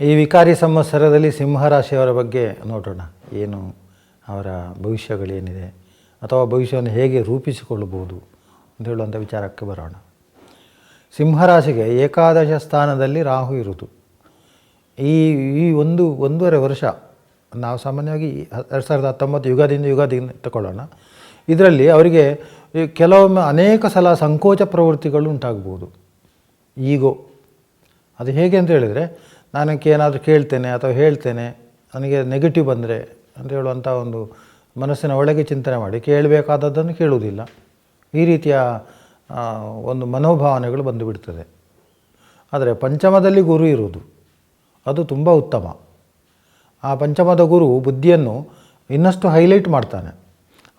ಈ ವಿಕಾರಿ ಸಂವತ್ಸರದಲ್ಲಿ ಸಿಂಹರಾಶಿಯವರ ಬಗ್ಗೆ ನೋಡೋಣ. ಏನು ಅವರ ಭವಿಷ್ಯಗಳೇನಿದೆ ಅಥವಾ ಭವಿಷ್ಯವನ್ನು ಹೇಗೆ ರೂಪಿಸಿಕೊಳ್ಳಬಹುದು ಅಂತ ಹೇಳುವಂಥ ವಿಚಾರಕ್ಕೆ ಬರೋಣ. ಸಿಂಹರಾಶಿಗೆ ಏಕಾದಶ ಸ್ಥಾನದಲ್ಲಿ ರಾಹು ಇರುವುದು. ಈ ಈ ಒಂದು, ಒಂದೂವರೆ ವರ್ಷ ನಾವು ಸಾಮಾನ್ಯವಾಗಿ ಎರಡು ಸಾವಿರದ ಹತ್ತೊಂಬತ್ತು ಯುಗದಿಂದ ಯುಗದಿಂದ ತಗೊಳ್ಳೋಣ ಇದರಲ್ಲಿ ಅವರಿಗೆ ಕೆಲವೊಮ್ಮೆ ಅನೇಕ ಸಲ ಸಂಕೋಚ ಪ್ರವೃತ್ತಿಗಳು ಉಂಟಾಗ್ಬೋದು ಈಗೋ. ಅದು ಹೇಗೆ ಅಂತ ಹೇಳಿದರೆ ನನಗೆ ಏನಾದರೂ ಕೇಳ್ತೇನೆ ಅಥವಾ ಹೇಳ್ತೇನೆ, ನನಗೆ ನೆಗೆಟಿವ್ ಬಂದರೆ ಅಂತ ಹೇಳುವಂಥ ಒಂದು ಮನಸ್ಸಿನ ಒಳಗೆ ಚಿಂತನೆ ಮಾಡಿ ಕೇಳಬೇಕಾದದ್ದನ್ನು ಕೇಳುವುದಿಲ್ಲ. ಈ ರೀತಿಯ ಒಂದು ಮನೋಭಾವನೆಗಳು ಬಂದುಬಿಡ್ತದೆ ಆದರೆ ಪಂಚಮದಲ್ಲಿ ಗುರು ಇರುವುದು, ಅದು ತುಂಬ ಉತ್ತಮ. ಆ ಪಂಚಮದ ಗುರು ಬುದ್ಧಿಯನ್ನು ಇನ್ನಷ್ಟು ಹೈಲೈಟ್ ಮಾಡ್ತಾನೆ.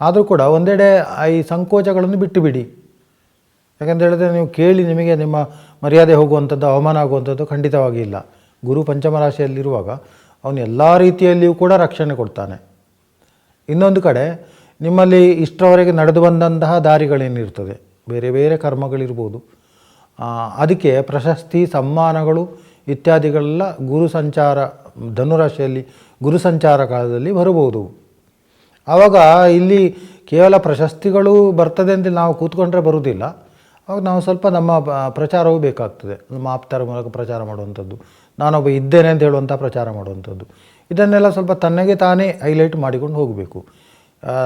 ಆದರೂ ಕೂಡ ಒಂದೆಡೆ ಈ ಸಂಕೋಚಗಳನ್ನು ಬಿಟ್ಟು ಬಿಡಿ. ಯಾಕಂತ ಹೇಳಿದ್ರೆ ನೀವು ಕೇಳಿ ನಿಮಗೆ ನಿಮ್ಮ ಮರ್ಯಾದೆ ಹೋಗುವಂಥದ್ದು, ಅವಮಾನ ಆಗುವಂಥದ್ದು ಖಂಡಿತವಾಗಿ ಇಲ್ಲ. ಗುರು ಪಂಚಮ ರಾಶಿಯಲ್ಲಿರುವಾಗ ಅವನು ಎಲ್ಲ ರೀತಿಯಲ್ಲಿಯೂ ಕೂಡ ರಕ್ಷಣೆ ಕೊಡ್ತಾನೆ. ಇನ್ನೊಂದು ಕಡೆ ನಿಮ್ಮಲ್ಲಿ ಇಷ್ಟರವರೆಗೆ ನಡೆದು ಬಂದಂತಹ ದಾರಿಗಳೇನಿರ್ತದೆ? ಬೇರೆ ಬೇರೆ ಕರ್ಮಗಳಿರ್ಬೋದು. ಅದಕ್ಕೆ ಪ್ರಶಸ್ತಿ, ಸಮ್ಮಾನಗಳು ಇತ್ಯಾದಿಗಳೆಲ್ಲ ಗುರು ಸಂಚಾರ ಧನುರಾಶಿಯಲ್ಲಿ ಗುರು ಸಂಚಾರ ಕಾಲದಲ್ಲಿ ಬರಬಹುದು. ಆವಾಗ ಇಲ್ಲಿ ಕೇವಲ ಪ್ರಶಸ್ತಿಗಳು ಬರ್ತದೆ ಅಂತ ನಾವು ಕೂತ್ಕೊಂಡ್ರೆ ಬರುವುದಿಲ್ಲ. ಅವಾಗ ನಾವು ಸ್ವಲ್ಪ ನಮ್ಮ ಪ್ರಚಾರವೂ ಬೇಕಾಗ್ತದೆ. ನಮ್ಮ ಆಪ್ತರ ಮೂಲಕ ಪ್ರಚಾರ ಮಾಡುವಂಥದ್ದು. ನಾನೊಬ್ಬ ಇದ್ದೇನೆ ಅಂತ ಹೇಳುವಂಥ ಪ್ರಚಾರ ಮಾಡುವಂಥದ್ದು. ಇದನ್ನೆಲ್ಲ ಸ್ವಲ್ಪ ತನ್ನಗೆ ತಾನೇ ಹೈಲೈಟ್ ಮಾಡಿಕೊಂಡು ಹೋಗಬೇಕು.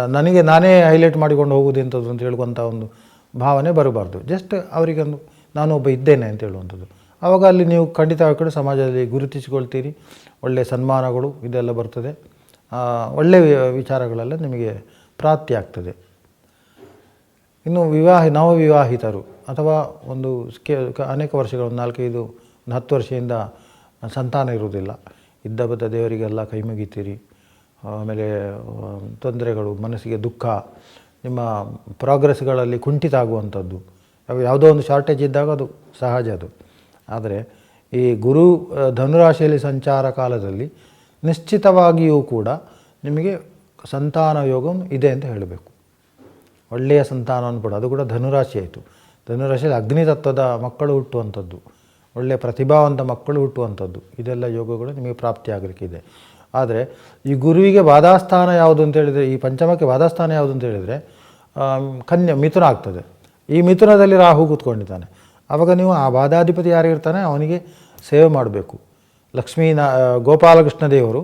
ನನಗೆ ನಾನೇ ಹೈಲೈಟ್ ಮಾಡಿಕೊಂಡು ಹೋಗುವುದು ಎಂಥದ್ದು ಅಂತ ಹೇಳುವಂಥ ಒಂದು ಭಾವನೆ ಬರಬಾರ್ದು. ಜಸ್ಟ್ ಅವರಿಗೊಂದು ಒಬ್ಬ ಇದ್ದೇನೆ ಅಂತ ಹೇಳುವಂಥದ್ದು. ಆವಾಗ ಅಲ್ಲಿ ನೀವು ಖಂಡಿತವಾಗಿ ಸಮಾಜದಲ್ಲಿ ಗುರುತಿಸಿಕೊಳ್ತೀರಿ. ಒಳ್ಳೆಯ ಸನ್ಮಾನಗಳು ಇದೆಲ್ಲ ಬರ್ತದೆ. ಒಳ್ಳೆಯ ವಿಚಾರಗಳೆಲ್ಲ ನಿಮಗೆ ಪ್ರಾಪ್ತಿ ಆಗ್ತದೆ. ಇನ್ನು ವಿವಾಹ, ನವವಿವಾಹಿತರು ಅಥವಾ ಒಂದು ಕೆ ಅನೇಕ ವರ್ಷಗಳು, ಒಂದು ನಾಲ್ಕೈದು, ಒಂದು ಹತ್ತು ವರ್ಷದಿಂದ ಸಂತಾನ ಇರುವುದಿಲ್ಲ. ಇದ್ದ ಬದ್ದ ದೇವರಿಗೆಲ್ಲ ಕೈ ಮುಗಿತೀರಿ. ಆಮೇಲೆ ತೊಂದರೆಗಳು, ಮನಸ್ಸಿಗೆ ದುಃಖ, ನಿಮ್ಮ ಪ್ರೋಗ್ರೆಸ್ಗಳಲ್ಲಿ ಕುಂಠಿತ ಆಗುವಂಥದ್ದು. ಯಾವ- ಯಾವುದೋ ಒಂದು ಶಾರ್ಟೇಜ್ ಇದ್ದಾಗ ಅದು ಸಹಜ ಅದು. ಆದರೆ, ಈ ಗುರು ಧನುರಾಶಿಯಲ್ಲಿ ಸಂಚಾರ ಕಾಲದಲ್ಲಿ ನಿಶ್ಚಿತವಾಗಿಯೂ ಕೂಡ ನಿಮಗೆ ಸಂತಾನ ಯೋಗ ಇದೆ ಅಂತ ಹೇಳಬೇಕು. ಒಳ್ಳೆಯ ಸಂತಾನ ಕೂಡ ಅದು ಕೂಡ ಧನುರಾಶಿ ಆಯಿತು. ಧನುರಾಶಿಯಲ್ಲಿ ಅಗ್ನಿತತ್ವದ ಮಕ್ಕಳು ಹುಟ್ಟುವಂಥದ್ದು. ಒಳ್ಳೆಯ ಪ್ರತಿಭಾವಂತ ಮಕ್ಕಳು ಹುಟ್ಟುವಂಥದ್ದು. ಇದೆಲ್ಲ ಯೋಗಗಳು ನಿಮಗೆ ಪ್ರಾಪ್ತಿಯಾಗಲಿಕ್ಕಿದೆ ಆದರೆ ಈ ಗುರುವಿಗೆ ಬಾಧಾಸ್ಥಾನ ಯಾವುದು ಅಂತ ಹೇಳಿದರೆ, ಈ ಪಂಚಮಕ್ಕೆ ಬಾಧಾಸ್ಥಾನ ಯಾವುದು ಅಂತ ಹೇಳಿದರೆ ಕನ್ಯಾ, ಮಿಥುನ ಆಗ್ತದೆ. ಈ ಮಿಥುನದಲ್ಲಿ ರಾಹು ಕೂತ್ಕೊಂಡಿದ್ದಾನೆ. ಆವಾಗ ನೀವು ಆ ಬಾಧಾಧಿಪತಿ ಯಾರಿರ್ತಾನೆ? ಅವನಿಗೆ ಸೇವೆ ಮಾಡಬೇಕು. ಲಕ್ಷ್ಮೀ ನಾ ಗೋಪಾಲಕೃಷ್ಣ ದೇವರು,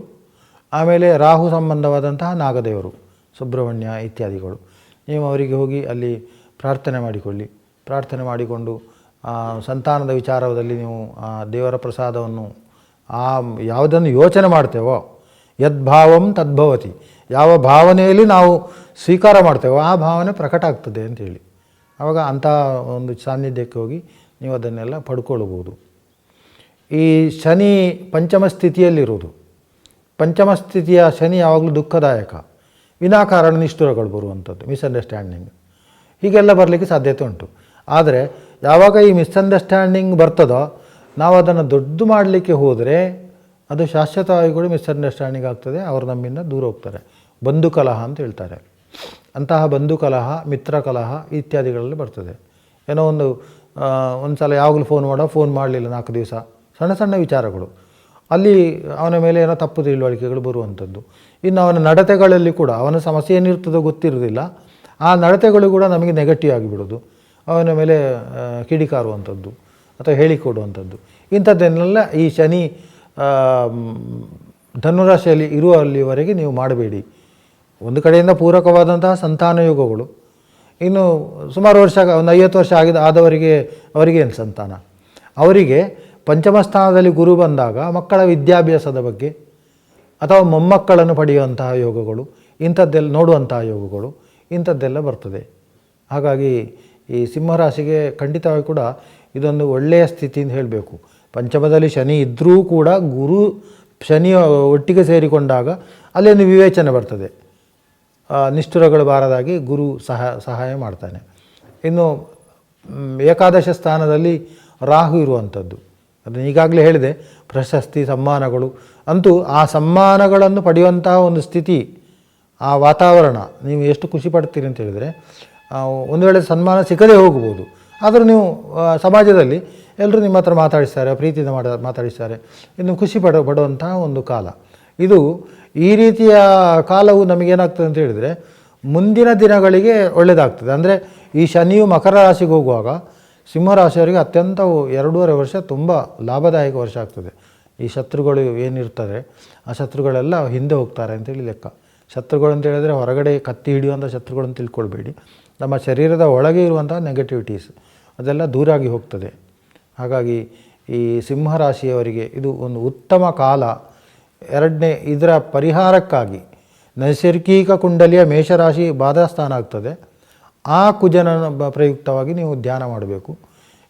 ಆಮೇಲೆ ರಾಹು ಸಂಬಂಧವಾದಂತಹ ನಾಗದೇವರು, ಸುಬ್ರಹ್ಮಣ್ಯ ಇತ್ಯಾದಿಗಳು. ನೀವು ಅವರಿಗೆ ಹೋಗಿ ಅಲ್ಲಿ ಪ್ರಾರ್ಥನೆ ಮಾಡಿಕೊಳ್ಳಿ. ಪ್ರಾರ್ಥನೆ ಮಾಡಿಕೊಂಡು ಸಂತಾನದ ವಿಚಾರದಲ್ಲಿ ನೀವು ದೇವರ ಪ್ರಸಾದವನ್ನು, ಆ, ಯಾವುದನ್ನು ಯೋಚನೆ ಮಾಡ್ತೇವೋ ಯದ್ಭಾವಂ ತದ್ಭವತಿ ಯಾವ ಭಾವನೆಯಲ್ಲಿ ನಾವು ಸ್ವೀಕಾರ ಮಾಡ್ತೇವೋ, ಆ ಭಾವನೆ ಪ್ರಕಟ ಆಗ್ತದೆ ಅಂತೇಳಿ ಆವಾಗ ಅಂಥ ಒಂದು ಸಾನ್ನಿಧ್ಯಕ್ಕೆ ಹೋಗಿ ನೀವು ಅದನ್ನೆಲ್ಲ ಪಡ್ಕೊಳ್ಬೋದು. ಈ ಶನಿ ಪಂಚಮ ಸ್ಥಿತಿಯಲ್ಲಿರುವುದು. ಪಂಚಮ ಸ್ಥಿತಿಯ ಶನಿ ಯಾವಾಗಲೂ ದುಃಖದಾಯಕ. ವಿನಾಕಾರಣ ನಿಷ್ಠುರಗಳು ಬರುವಂಥದ್ದು ಮಿಸ್ಅಂಡರ್ಸ್ಟ್ಯಾಂಡಿಂಗ್ ಹೀಗೆಲ್ಲ ಬರಲಿಕ್ಕೆ ಸಾಧ್ಯತೆ ಉಂಟು. ಆದರೆ ಯಾವಾಗ ಈ ಮಿಸ್ಅಂಡರ್ಸ್ಟ್ಯಾಂಡಿಂಗ್ ಬರ್ತದೋ ನಾವು ಅದನ್ನು ದೊಡ್ಡದು ಮಾಡಲಿಕ್ಕೆ ಹೋದರೆ ಅದು ಶಾಶ್ವತವಾಗಿ ಕೂಡ ಮಿಸ್ಅಂಡರ್ಸ್ಟ್ಯಾಂಡಿಂಗ್ ಆಗ್ತದೆ, ಅವರು ನಮ್ಮಿಂದ ದೂರ ಹೋಗ್ತಾರೆ. ಬಂಧು ಕಲಹ ಅಂತ ಹೇಳ್ತಾರೆ. ಅಂತಹ ಬಂಧು ಕಲಹ, ಮಿತ್ರ ಕಲಹ ಇತ್ಯಾದಿಗಳಲ್ಲಿ ಬರ್ತದೆ. ಏನೋ ಒಂದು ಒಂದು ಸಲ ಯಾವಾಗಲೂ ಫೋನ್ ಮಾಡೋ ಫೋನ್ ಮಾಡಲಿಲ್ಲ ನಾಲ್ಕು ದಿವಸ. ಸಣ್ಣ ಸಣ್ಣ ವಿಚಾರಗಳು. ಅಲ್ಲಿ ಅವನ ಮೇಲೆ ಏನೋ ತಪ್ಪು ತಿಳುವಳಿಕೆಗಳು ಬರುವಂಥದ್ದು. ಇನ್ನು ಅವನ ನಡತೆಗಳಲ್ಲಿ ಕೂಡ ಅವನ ಸಮಸ್ಯೆ ಏನಿರ್ತದೋ ಗೊತ್ತಿರೋದಿಲ್ಲ ಆ ನಡತೆಗಳು ಕೂಡ ನಮಗೆ ನೆಗೆಟಿವ್ ಆಗಿಬಿಡೋದು ಅವನ ಮೇಲೆ ಕಿಡಿಕಾರುವಂಥದ್ದು ಅಥವಾ ಹೇಳಿಕೊಡುವಂಥದ್ದು ಇಂಥದ್ದನ್ನೆಲ್ಲ ಈ ಶನಿ ಧನುರಾಶಿಯಲ್ಲಿ ಇರುವ ಅಲ್ಲಿವರೆಗೆ ನೀವು ಮಾಡಬೇಡಿ. ಒಂದು ಕಡೆಯಿಂದ ಪೂರಕವಾದಂತಹ ಸಂತಾನ ಯೋಗಗಳು. ಇನ್ನು ಸುಮಾರು ವರ್ಷ, ಒಂದು ಐವತ್ತು ವರ್ಷ ಆಗಿದ ಆದವರಿಗೆ ಅವರಿಗೇನು ಸಂತಾನ? ಅವರಿಗೆ ಪಂಚಮ ಸ್ಥಾನದಲ್ಲಿ ಗುರು ಬಂದಾಗ ಮಕ್ಕಳ ವಿದ್ಯಾಭ್ಯಾಸದ ಬಗ್ಗೆ ಅಥವಾ ಮೊಮ್ಮಕ್ಕಳನ್ನು ಪಡೆಯುವಂತಹ ಯೋಗಗಳು, ಇಂಥದ್ದೆಲ್ಲ ನೋಡುವಂತಹ ಯೋಗಗಳು, ಇಂಥದ್ದೆಲ್ಲ ಬರ್ತದೆ. ಹಾಗಾಗಿ ಈ ಸಿಂಹರಾಶಿಗೆ ಖಂಡಿತವಾಗಿ ಕೂಡ ಇದೊಂದು ಒಳ್ಳೆಯ ಸ್ಥಿತಿ ಅಂತ ಹೇಳಬೇಕು. ಪಂಚಮದಲ್ಲಿ ಶನಿ ಇದ್ದರೂ ಕೂಡ ಗುರು ಶನಿ ಒಟ್ಟಿಗೆ ಸೇರಿಕೊಂಡಾಗ ಅಲ್ಲೊಂದು ವಿವೇಚನೆ ಬರ್ತದೆ. ನಿಷ್ಠುರಗಳು ಬಾರದಾಗಿ ಗುರು ಸಹ, ಸಹಾಯ ಮಾಡ್ತಾನೆ. ಇನ್ನು ಏಕಾದಶ ಸ್ಥಾನದಲ್ಲಿ ರಾಹು ಇರುವಂಥದ್ದು. ಅದನ್ನು ಈಗಾಗಲೇ ಹೇಳಿದೆ, ಪ್ರಶಸ್ತಿ, ಸಮ್ಮಾನಗಳು. ಅಂತೂ ಆ ಸಮ್ಮಾನಗಳನ್ನು ಪಡೆಯುವಂತಹ ಒಂದು ಸ್ಥಿತಿ, ಆ ವಾತಾವರಣ, ನೀವು ಎಷ್ಟು ಖುಷಿ ಪಡ್ತೀರಿ ಅಂತ ಹೇಳಿದರೆ ಒಂದು ವೇಳೆ ಸನ್ಮಾನ ಸಿಕ್ಕದೇ ಹೋಗ್ಬೋದು ಆದರೂ ನೀವು ಸಮಾಜದಲ್ಲಿ ಎಲ್ಲರೂ ನಿಮ್ಮ ಹತ್ರ ಮಾತಾಡಿಸ್ತಾರೆ, ಪ್ರೀತಿಯಿಂದ ಮಾಡ, ಮಾತಾಡಿಸ್ತಾರೆ. ಇನ್ನು ಖುಷಿ ಪಡ, ಪಡುವಂತಹ ಒಂದು ಕಾಲ. ಇದು ಈ ರೀತಿಯ ಕಾಲವು ನಮಗೇನಾಗ್ತದೆ ಅಂತ ಹೇಳಿದರೆ, ಮುಂದಿನ ದಿನಗಳಿಗೆ ಒಳ್ಳೆಯದಾಗ್ತದೆ. ಅಂದರೆ ಈ ಶನಿಯು ಮಕರ ರಾಶಿಗೆ ಹೋಗುವಾಗ ಸಿಂಹರಾಶಿಯವರಿಗೆ ಅತ್ಯಂತ ಎರಡೂವರೆ ವರ್ಷ ತುಂಬ ಲಾಭದಾಯಕ ವರ್ಷ ಆಗ್ತದೆ. ಈ ಶತ್ರುಗಳು ಏನಿರ್ತದೆ ಆ ಶತ್ರುಗಳೆಲ್ಲ ಹಿಂದೆ ಹೋಗ್ತಾರೆ ಅಂತೇಳಿ ಲೆಕ್ಕ. ಶತ್ರುಗಳು ಅಂತ ಹೇಳಿದ್ರೆ ಹೊರಗಡೆ ಕತ್ತಿ ಹಿಡಿಯುವಂಥ ಶತ್ರುಗಳನ್ನು ತಿಳ್ಕೊಳ್ಬೇಡಿ. ನಮ್ಮ ಶರೀರದ ಒಳಗೆ ಇರುವಂಥ ನೆಗೆಟಿವಿಟೀಸ್ ಅದೆಲ್ಲ ದೂರಾಗಿ ಹೋಗ್ತದೆ. ಹಾಗಾಗಿ ಈ ಸಿಂಹರಾಶಿಯವರಿಗೆ ಇದು ಒಂದು ಉತ್ತಮ ಕಾಲ. ಎರಡನೇ, ಇದರ ಪರಿಹಾರಕ್ಕಾಗಿ ನೈಸರ್ಗಿಕ ಕುಂಡಲಿಯ ಮೇಷರಾಶಿ ಬಾಧಾಸ್ಥಾನ ಆಗ್ತದೆ. ಆ ಕುಜನ ಪ್ರಯುಕ್ತವಾಗಿ ನೀವು ಧ್ಯಾನ ಮಾಡಬೇಕು.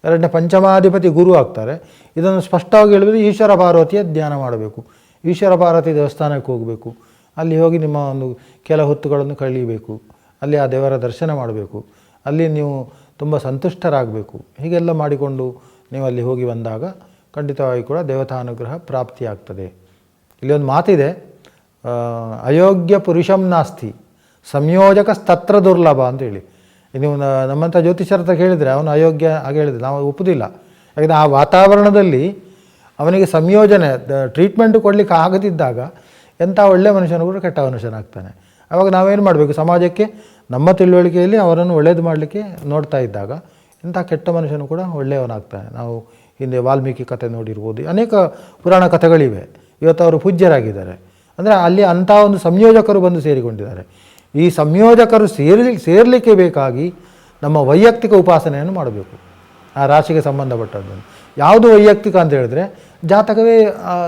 ಎರಡನೇ ಪಂಚಮಾಧಿಪತಿ ಗುರು ಆಗ್ತಾರೆ. ಇದನ್ನು ಸ್ಪಷ್ಟವಾಗಿ ಹೇಳಿದ್ರೆ ಈಶ್ವರ ಪಾರ್ವತಿಯ ಧ್ಯಾನ ಮಾಡಬೇಕು. ಈಶ್ವರ ಪಾರ್ವತಿ ದೇವಸ್ಥಾನಕ್ಕೆ ಹೋಗಬೇಕು. ಅಲ್ಲಿ ಹೋಗಿ ನಿಮ್ಮ ಒಂದು ಕೆಲ ಹೊತ್ತುಗಳನ್ನು ಕಳೀಬೇಕು. ಅಲ್ಲಿ ಆ ದೇವರ ದರ್ಶನ ಮಾಡಬೇಕು. ಅಲ್ಲಿ ನೀವು ತುಂಬ ಸಂತುಷ್ಟರಾಗಬೇಕು. ಹೀಗೆಲ್ಲ ಮಾಡಿಕೊಂಡು ನೀವು ಅಲ್ಲಿ ಹೋಗಿ ಬಂದಾಗ ಖಂಡಿತವಾಗಿ ಕೂಡ ದೇವತಾನುಗ್ರಹ ಪ್ರಾಪ್ತಿಯಾಗ್ತದೆ. ಇಲ್ಲಿ ಒಂದು ಮಾತಿದೆ. ಅಯೋಗ್ಯ ಪುರುಷಂ ನಾಸ್ತಿ. ಸಂಯೋಜಕ ಸ್ತತ್ರ ದುರ್ಲಭ ಅಂತೇಳಿ. ನೀವು ನಮ್ಮಂಥ ಜ್ಯೋತಿಷರ ಹತ್ರ ಕೇಳಿದರೆ ಅವನು ಅಯೋಗ್ಯ ಹಾಗೆ ಹೇಳಿದ್ರೆ ನಾವು ಒಪ್ಪುದಿಲ್ಲ. ಯಾಕಂದರೆ ಆ ವಾತಾವರಣದಲ್ಲಿ ಅವನಿಗೆ ಸಂಯೋಜನೆ ಟ್ರೀಟ್ಮೆಂಟ್ ಕೊಡಲಿಕ್ಕೆ ಆಗದಿದ್ದಾಗ ಎಂಥ ಒಳ್ಳೆಯ ಮನುಷ್ಯನು ಕೂಡ ಕೆಟ್ಟ ಮನುಷ್ಯನಾಗ್ತಾನೆ ಆವಾಗ ನಾವೇನು ಮಾಡಬೇಕು? ಸಮಾಜಕ್ಕೆ, ನಮ್ಮ ತಿಳುವಳಿಕೆಯಲ್ಲಿ ಅವರನ್ನು ಒಳ್ಳೇದು ಮಾಡಲಿಕ್ಕೆ ನೋಡ್ತಾ ಇದ್ದಾಗ ಇಂಥ ಕೆಟ್ಟ ಮನುಷ್ಯನು ಕೂಡ ಒಳ್ಳೆಯವನಾಗ್ತಾನೆ. ನಾವು ಹಿಂದೆ ವಾಲ್ಮೀಕಿ ಕಥೆ ನೋಡಿರ್ಬೋದು, ಅನೇಕ ಪುರಾಣ ಕಥೆಗಳಿವೆ. ಇವತ್ತು ಅವರು ಪೂಜ್ಯರಾಗಿದ್ದಾರೆ. ಅಂದರೆ ಅಲ್ಲಿ ಅಂಥ ಒಂದು ಸಂಯೋಜಕರು ಬಂದು ಸೇರಿಕೊಂಡಿದ್ದಾರೆ. ಈ ಸಂಯೋಜಕರು ಸೇರಿ, ಸೇರಲಿಕ್ಕೆ ಬೇಕಾಗಿ ನಮ್ಮ ವೈಯಕ್ತಿಕ ಉಪಾಸನೆಯನ್ನು ಮಾಡಬೇಕು. ಆ ರಾಶಿಗೆ ಸಂಬಂಧಪಟ್ಟದ್ದನ್ನು ಯಾವುದು ವೈಯಕ್ತಿಕ ಅಂತ ಹೇಳಿದ್ರೆ ಜಾತಕವೇ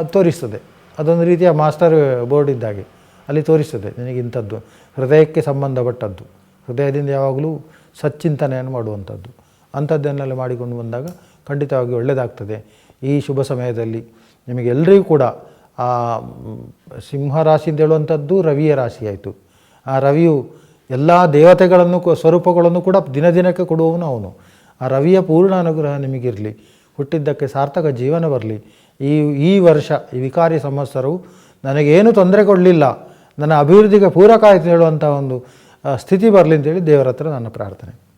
ತೋರಿಸ್ತದೆ. ಅದೊಂದು ರೀತಿಯ ಮಾಸ್ಟರ್ ಬೋರ್ಡ್ ಇದ್ದಾಗೆ. ಅಲ್ಲಿ ತೋರಿಸ್ತದೆ ನಿನಗೆ ಇಂಥದ್ದು. ಹೃದಯಕ್ಕೆ ಸಂಬಂಧಪಟ್ಟದ್ದು. ಹೃದಯದಿಂದ ಯಾವಾಗಲೂ ಸಚ್ಚಿಂತನೆಯನ್ನು ಮಾಡುವಂಥದ್ದು. ಅಂಥದ್ದನ್ನೆಲ್ಲ ಮಾಡಿಕೊಂಡು ಬಂದಾಗ ಖಂಡಿತವಾಗಿ ಒಳ್ಳೆಯದಾಗ್ತದೆ. ಈ ಶುಭ ಸಮಯದಲ್ಲಿ ನಿಮಗೆಲ್ಲರಿಗೂ ಕೂಡ, ಆ ರಾಶಿ ಅಂತ ಹೇಳುವಂಥದ್ದು ರವಿಯ ರಾಶಿ ಆಯಿತು ಆ ರವಿಯು ಎಲ್ಲ ದೇವತೆಗಳನ್ನು ಸ್ವರೂಪಗಳನ್ನು ಕೂಡ ದಿನ ದಿನಕ್ಕೆ ಕೊಡುವವನು ಅವನು. ಆ ರವಿಯ ಪೂರ್ಣ ಅನುಗ್ರಹ ನಿಮಗಿರಲಿ. ಹುಟ್ಟಿದ್ದಕ್ಕೆ ಸಾರ್ಥಕ ಜೀವನ ಬರಲಿ. ಈ ಈ ವರ್ಷ, ಈ ವಿಕಾರಿ ಸಂವತ್ಸರವು ನನಗೇನು ತೊಂದರೆ ಕೊಡಲಿಲ್ಲ. ನನ್ನ ಅಭಿವೃದ್ಧಿಗೆ ಪೂರಕ ಆಯಿತು ಹೇಳುವಂಥ ಒಂದು ಸ್ಥಿತಿ ಬರಲಿ ಅಂತೇಳಿ ದೇವರ ಹತ್ರ ನನ್ನ ಪ್ರಾರ್ಥನೆ.